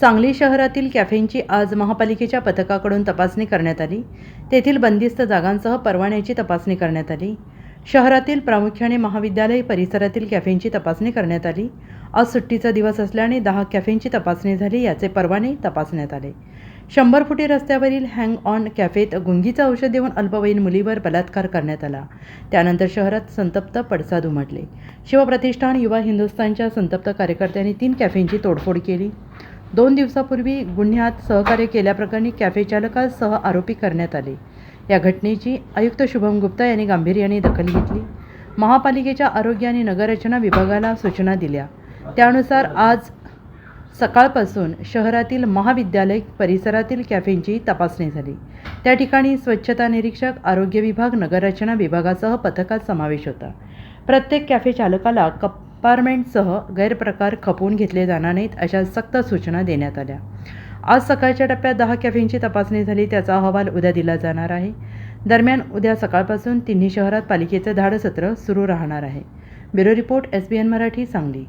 सांगली शहरातील कॅफेंची आज महापालिकेच्या पथकाकडून तपासणी करण्यात आली. तेथील बंदिस्त जागांसह परवान्याची तपासणी करण्यात आली. शहरातील प्रामुख्याने महाविद्यालय परिसरातील कॅफेंची तपासणी करण्यात आली. आज सुट्टीचा दिवस असल्याने दहा कॅफेंची तपासणी झाली याचे परवाने तपासण्यात आले. शंभर फुटी रस्त्यावरील हँग ऑन कॅफेत गुंगीचं औषध देऊन अल्पवयीन मुलीवर बलात्कार करण्यात आला. त्यानंतर शहरात संतप्त पडसाद उमटले. शिवप्रतिष्ठान युवा हिंदुस्थानच्या संतप्त कार्यकर्त्यांनी तीन कॅफेंची तोडफोड केली. दोन दिवसापूर्वी गुन्ह्यात सहकार्य केल्याप्रकरणी कॅफे चालकासह आरोपी करण्यात आले. या घटनेची आयुक्त शुभम गुप्ता यांनी गांभीर्याने दखल घेतली. महापालिकेच्या आरोग्य आणि नगररचना विभागाला सूचना दिल्या. त्यानुसार आज सकाळपासून शहरातील महाविद्यालय परिसरातील कॅफेंची तपासणी झाली. त्या ठिकाणी स्वच्छता निरीक्षक आरोग्य विभाग नगररचना विभागासह पथकात समावेश होता. प्रत्येक कॅफे चालकाला अपारमेंटसह गैरप्रकार खपवून घेतले जाणार नाहीत अशा सक्त सूचना देण्यात आल्या. आज सकाळच्या टप्प्यात दहा कॅफेंची तपासणी झाली त्याचा अहवाल उद्या दिला जाणार आहे. दरम्यान उद्या सकाळपासून तिन्ही शहरात पालिकेचं धाडसत्र सुरू राहणार आहे. Bureau report S B N Marathi Sangli.